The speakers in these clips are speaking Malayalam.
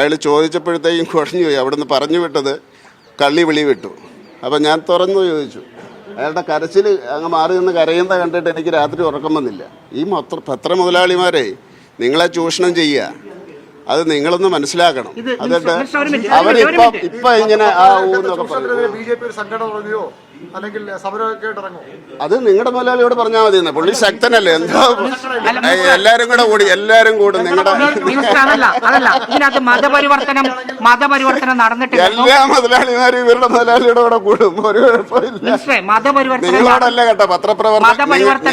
അയാൾ ചോദിച്ചപ്പോഴത്തേക്കും കുഴഞ്ഞു പോയി. അവിടെ നിന്ന് പറഞ്ഞു വിട്ടത് കള്ളി വിളി വിട്ടു. അപ്പം ഞാൻ തുറന്നു ചോദിച്ചു. അയാളുടെ കരച്ചിൽ അങ്ങ് മാറി നിന്ന് കരയുന്ന കണ്ടിട്ട് എനിക്ക് രാത്രി ഉറക്കം വന്നില്ല. ഈ മൊത്ത പത്ര മുതലാളിമാരെ നിങ്ങളെ ചൂഷണം ചെയ്യുക അത് നിങ്ങളൊന്ന് മനസ്സിലാക്കണം. ഒരു അവരിപ്പം മിനിറ്റ്. ഇങ്ങനെ ആ ഊന്നൊക്കെ പറയും ബി ജെ പി ഒരു സംഘടന തുടങ്ങുകയോ അല്ലെങ്കിൽ അത് നിങ്ങളുടെ മുതലാളിയോട് പറഞ്ഞാൽ മതി. പുള്ളി ശക്തനല്ലേ? എന്താ എല്ലാരും കൂടെ കൂടി എല്ലാരും കൂടും നിങ്ങളുടെ അതല്ല അതല്ല. ഇതിനകത്ത് മതപരിവർത്തനം മതപരിവർത്തനം നടന്നിട്ടില്ലെന്നും എല്ലാ മുതലാളിമാരും ഇവരുടെ മുതലാളിയുടെ കൂടെ കൂടും. ഒരു കുഴപ്പമില്ല. നിങ്ങളോടല്ല കേട്ടോ പത്രപ്രവർത്തനം.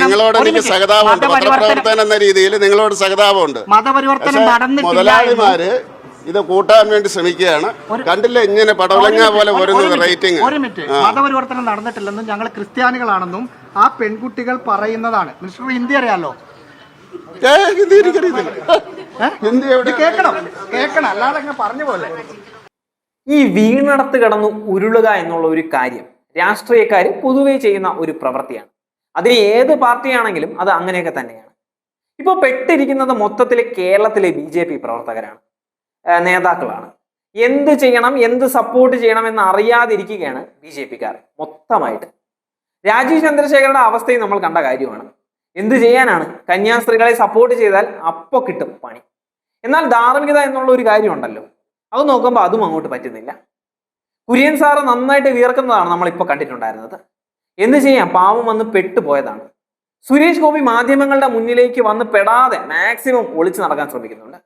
നിങ്ങളോട് ഒരു എനിക്ക്. സഹതാപമുണ്ട്. മതപരിവർത്തനം- പത്രപ്രവർത്തനം എന്ന രീതിയിൽ നിങ്ങളോട് സഹതാപമുണ്ട്. മതപരിവർത്തനം നടന്നിട്ടില്ല. മുതലാളിമാര് ഇത് കൂട്ടാൻ വേണ്ടി ശ്രമിക്കുകയാണ്. കണ്ടില്ല ഇങ്ങനെ പടവലങ്ങ പോലെ വരുന്നത് റേറ്റിംഗ് ഒരു മിനിറ്റ്. മതപരിവർത്തനം നടന്നിട്ടില്ലെന്നും ഞങ്ങൾ ക്രിസ്ത്യാനികളാണെന്നും ആ പെൺകുട്ടികൾ പറയുന്നതാണ്. മിനിസ്റ്റർ ഹിന്ദി അറിയാലോ? ഹിന്ദി എനിക്കറിയത്തില്ല ഹിന്ദി എവിടെ കേൾക്കണം കേൾക്കണം. അല്ലാതെ അങ്ങനെ പറഞ്ഞു പോലെ. ഈ വീണടത്ത് കിടന്നു ഉരുളുക എന്നുള്ള ഒരു കാര്യം രാഷ്ട്രീയക്കാർ പൊതുവെ ചെയ്യുന്ന ഒരു പ്രവൃത്തിയാണ്. അതിന് ഏത് പാർട്ടിയാണെങ്കിലും അത് അങ്ങനെയൊക്കെ തന്നെയാണ്. ഇപ്പോൾ പെട്ടിരിക്കുന്നത് മൊത്തത്തിൽ കേരളത്തിലെ ബി ജെ പി പ്രവർത്തകരാണ് നേതാക്കളാണ്. എന്ത് ചെയ്യണം എന്ത് സപ്പോർട്ട് ചെയ്യണം എന്ന് അറിയാതിരിക്കുകയാണ് ബി ജെ പിക്കാർ മൊത്തമായിട്ട്. രാജീവ് ചന്ദ്രശേഖരന്റെ അവസ്ഥയും നമ്മൾ കണ്ട കാര്യമാണ്. എന്ത് ചെയ്യാനാണ്? കന്യാസ്ത്രീകളെ സപ്പോർട്ട് ചെയ്താൽ അപ്പോൾ കിട്ടും പണി. എന്നാൽ ധാർമ്മികത എന്നുള്ള ഒരു കാര്യമുണ്ടല്ലോ. അത് നോക്കുമ്പോൾ അതും അങ്ങോട്ട് പറ്റുന്നില്ല. കുര്യൻ സാറ് നന്നായിട്ട് വിയർക്കുന്നതാണ് നമ്മളിപ്പോൾ കണ്ടിട്ടുണ്ടായിരുന്നത്. എന്ത് ചെയ്യാം? പാവം വന്ന് പെട്ടുപോയതാണ്. സുരേഷ് ഗോപി മാധ്യമങ്ങളുടെ മുന്നിലേക്ക് വന്ന് പെടാതെ മാക്സിമം ഒളിച്ചു നടക്കാൻ ശ്രമിക്കുന്നുണ്ട്.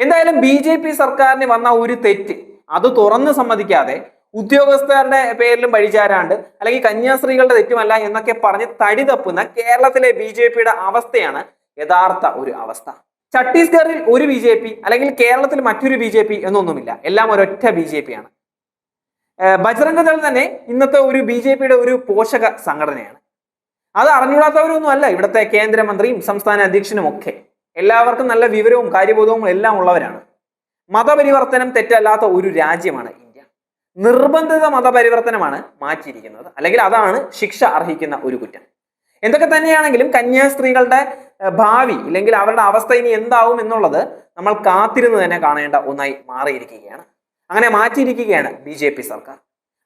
എന്തായാലും ബി ജെ പി സർക്കാരിന് വന്ന ഒരു തെറ്റ് അത് തുറന്ന് സമ്മതിക്കാതെ ഉദ്യോഗസ്ഥരുടെ പേരിലും പഴിചാരാണ്ട് അല്ലെങ്കിൽ കന്യാസ്ത്രീകളുടെ തെറ്റുമല്ല എന്നൊക്കെ പറഞ്ഞ് തടി തപ്പുന്ന കേരളത്തിലെ ബി ജെ പിയുടെ അവസ്ഥയാണ് യഥാർത്ഥ ഒരു അവസ്ഥ. ഛത്തീസ്ഗഡിൽ ഒരു ബി ജെ പി അല്ലെങ്കിൽ കേരളത്തിൽ മറ്റൊരു ബി ജെ പി എന്നൊന്നുമില്ല. എല്ലാം ഒരൊറ്റ ബി ജെ പി ആണ്. ബജറംഗദൾ തന്നെ ഇന്നത്തെ ഒരു ബി ജെ പിയുടെ ഒരു പോഷക സംഘടനയാണ്. അത് അറിഞ്ഞുകൂടാത്തവരൊന്നും അല്ല. ഇവിടുത്തെ കേന്ദ്രമന്ത്രിയും സംസ്ഥാന അധ്യക്ഷനും ഒക്കെ. എല്ലാവർക്കും നല്ല വിവരവും കാര്യബോധവും എല്ലാം ഉള്ളവരാണ്. മതപരിവർത്തനം തെറ്റല്ലാത്ത ഒരു രാജ്യമാണ് ഇന്ത്യ. നിർബന്ധിത മതപരിവർത്തനമാണ് മാറ്റിയിരിക്കുന്നത്. അല്ലെങ്കിൽ അതാണ് ശിക്ഷ അർഹിക്കുന്ന ഒരു കുറ്റം. എന്തൊക്കെ തന്നെയാണെങ്കിലും കന്യാസ്ത്രീകളുടെ ഭാവി അല്ലെങ്കിൽ അവരുടെ അവസ്ഥ ഇനി എന്താവും എന്നുള്ളത് നമ്മൾ കാത്തിരുന്ന് തന്നെ കാണേണ്ട ഒന്നായി മാറിയിരിക്കുകയാണ്. അങ്ങനെ മാറ്റിയിരിക്കുകയാണ് ബി സർക്കാർ.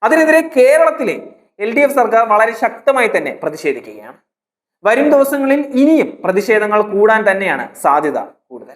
അതിനെതിരെ കേരളത്തിലെ എൽ ഡി എഫ് സർക്കാർ വളരെ ശക്തമായി തന്നെ പ്രതിഷേധിക്കുകയാണ്. വരും ദിവസങ്ങളിൽ ഇനിയും പ്രതിഷേധങ്ങൾ കൂടാൻ തന്നെയാണ് സാധ്യത കൂടുതൽ.